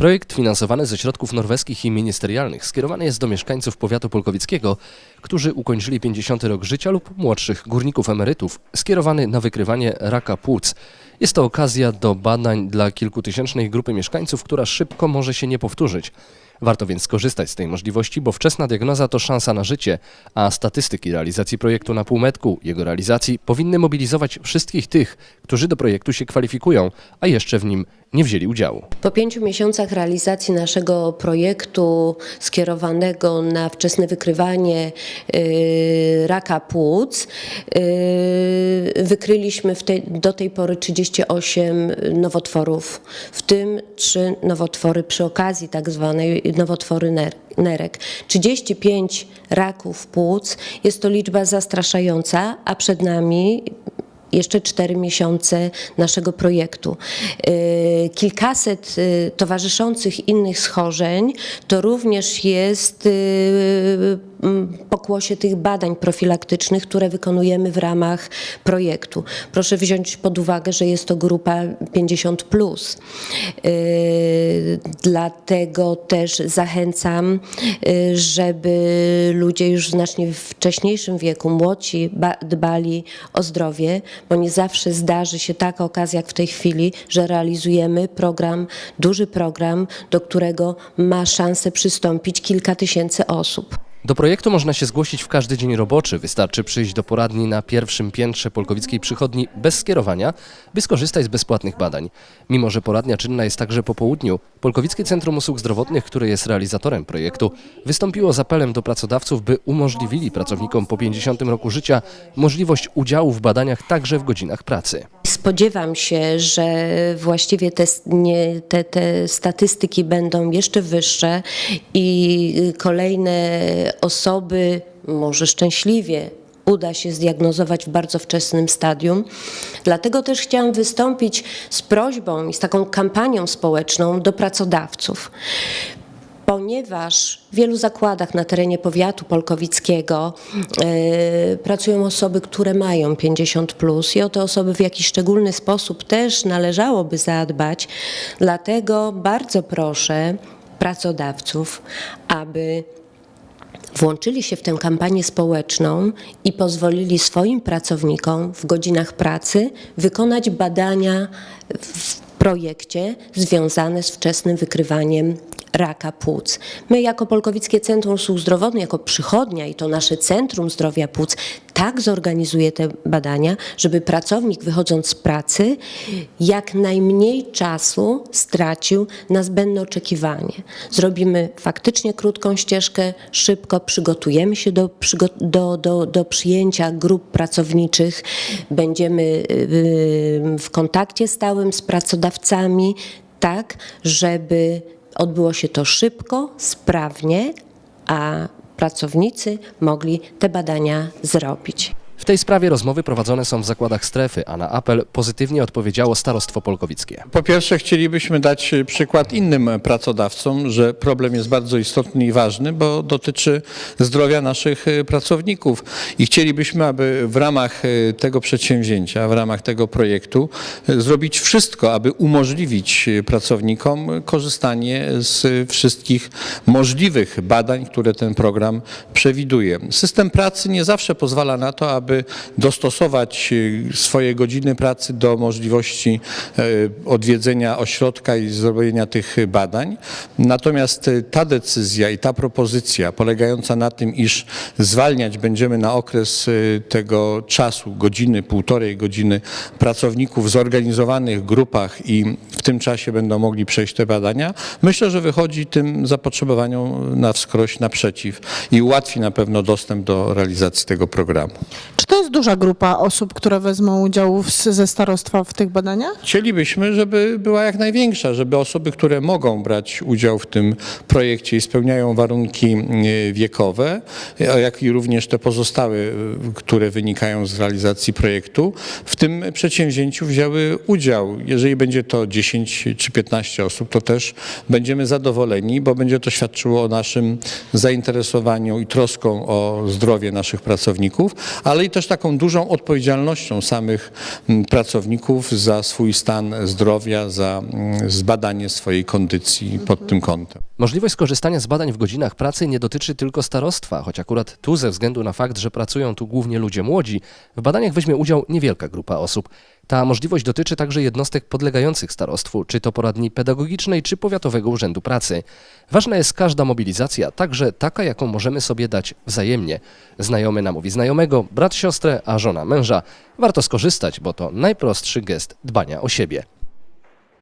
Projekt finansowany ze środków norweskich i ministerialnych skierowany jest do mieszkańców powiatu polkowickiego, którzy ukończyli 50 rok życia lub młodszych górników emerytów, skierowany na wykrywanie raka płuc. Jest to okazja do badań dla kilkutysięcznej grupy mieszkańców, która szybko może się nie powtórzyć. Warto więc skorzystać z tej możliwości, bo wczesna diagnoza to szansa na życie, a statystyki realizacji projektu na półmetku, jego realizacji powinny mobilizować wszystkich tych, którzy do projektu się kwalifikują, a jeszcze w nim nie wzięli udziału. Po pięciu miesiącach realizacji naszego projektu skierowanego na wczesne wykrywanie y, raka płuc, y, wykryliśmy w tej, do tej pory 38 nowotworów, w tym trzy nowotwory przy okazji tak zwanej nowotwory ner- nerek. 35 raków płuc jest to liczba zastraszająca, a przed nami jeszcze cztery miesiące naszego projektu. Yy, Kilkaset yy, towarzyszących innych schorzeń to również jest mm, pokłosie tych badań profilaktycznych, które wykonujemy w ramach projektu. Proszę wziąć pod uwagę, że jest to grupa 50. Plus. Dlatego też zachęcam, yy, żeby ludzie już w znacznie wcześniejszym wieku, młodsi, ba- dbali o zdrowie, bo nie zawsze zdarzy się taka okazja jak w tej chwili, że realizujemy program, duży program, do którego ma szansę przystąpić kilka tysięcy osób. Do projektu można się zgłosić w każdy dzień roboczy. Wystarczy przyjść do poradni na pierwszym piętrze Polkowickiej Przychodni bez skierowania, by skorzystać z bezpłatnych badań. Mimo, że poradnia czynna jest także po południu, Polkowickie Centrum Usług Zdrowotnych, które jest realizatorem projektu, wystąpiło z apelem do pracodawców, by umożliwili pracownikom po 50 roku życia możliwość udziału w badaniach także w godzinach pracy. Spodziewam się, że właściwie te, nie, te, te statystyki będą jeszcze wyższe i kolejne osoby, może szczęśliwie, uda się zdiagnozować w bardzo wczesnym stadium. Dlatego też chciałam wystąpić z prośbą i z taką kampanią społeczną do pracodawców ponieważ w wielu zakładach na terenie powiatu polkowickiego e, pracują osoby, które mają 50 plus i o te osoby w jakiś szczególny sposób też należałoby zadbać. Dlatego bardzo proszę pracodawców, aby włączyli się w tę kampanię społeczną i pozwolili swoim pracownikom w godzinach pracy wykonać badania w projekcie związane z wczesnym wykrywaniem raka płuc. My jako Polkowickie Centrum Usług Zdrowotnych, jako przychodnia i to nasze Centrum Zdrowia Płuc tak zorganizuje te badania, żeby pracownik wychodząc z pracy jak najmniej czasu stracił na zbędne oczekiwanie. Zrobimy faktycznie krótką ścieżkę, szybko przygotujemy się do, do, do, do przyjęcia grup pracowniczych, będziemy y, y, w kontakcie stałym z pracodawcami, tak, żeby odbyło się to szybko, sprawnie, a pracownicy mogli te badania zrobić. Tej sprawie rozmowy prowadzone są w zakładach strefy, a na apel pozytywnie odpowiedziało Starostwo Polkowickie. Po pierwsze chcielibyśmy dać przykład innym pracodawcom, że problem jest bardzo istotny i ważny, bo dotyczy zdrowia naszych e, pracowników i chcielibyśmy, aby w ramach e, tego przedsięwzięcia, w ramach tego projektu e, zrobić wszystko, aby umożliwić pracownikom korzystanie z wszystkich możliwych badań, które ten program przewiduje. System pracy nie zawsze pozwala na to, aby dostosować e, swoje godziny pracy do możliwości e, odwiedzenia ośrodka i zrobienia tych badań. Natomiast e, ta decyzja i ta propozycja polegająca na tym, iż zwalniać będziemy na okres tego czasu, godziny, półtorej godziny pracowników w zorganizowanych grupach i w tym czasie będą mogli przejść te badania, myślę, że wychodzi tym zapotrzebowaniom na wskroś naprzeciw i ułatwi na pewno dostęp do realizacji tego programu. Jest duża grupa osób, które wezmą udział w, ze starostwa w tych badaniach? Chcielibyśmy, żeby była jak największa, żeby osoby, które mogą brać udział w tym projekcie i spełniają warunki e, wiekowe, jak i również te pozostałe, e, które wynikają z realizacji projektu, w tym przedsięwzięciu wzięły udział. Jeżeli będzie to 10 czy 15 osób, to też będziemy zadowoleni, bo będzie to świadczyło o naszym zainteresowaniu i troską o zdrowie naszych pracowników, ale i też taką dużą odpowiedzialnością samych mm, pracowników za swój stan zdrowia, za mm, zbadanie swojej kondycji pod tym kątem. Możliwość skorzystania z badań w godzinach pracy nie dotyczy tylko starostwa, choć akurat tu ze względu na fakt, że pracują tu głównie ludzie młodzi, w badaniach weźmie udział niewielka grupa osób. Ta możliwość dotyczy także jednostek podlegających starostwu, czy to poradni pedagogicznej, czy powiatowego urzędu pracy. Ważna jest każda mobilizacja, także taka, jaką możemy sobie dać wzajemnie. Znajomy namówi znajomego, brat siostrę, a żona męża. Warto skorzystać, bo to najprostszy gest dbania o siebie.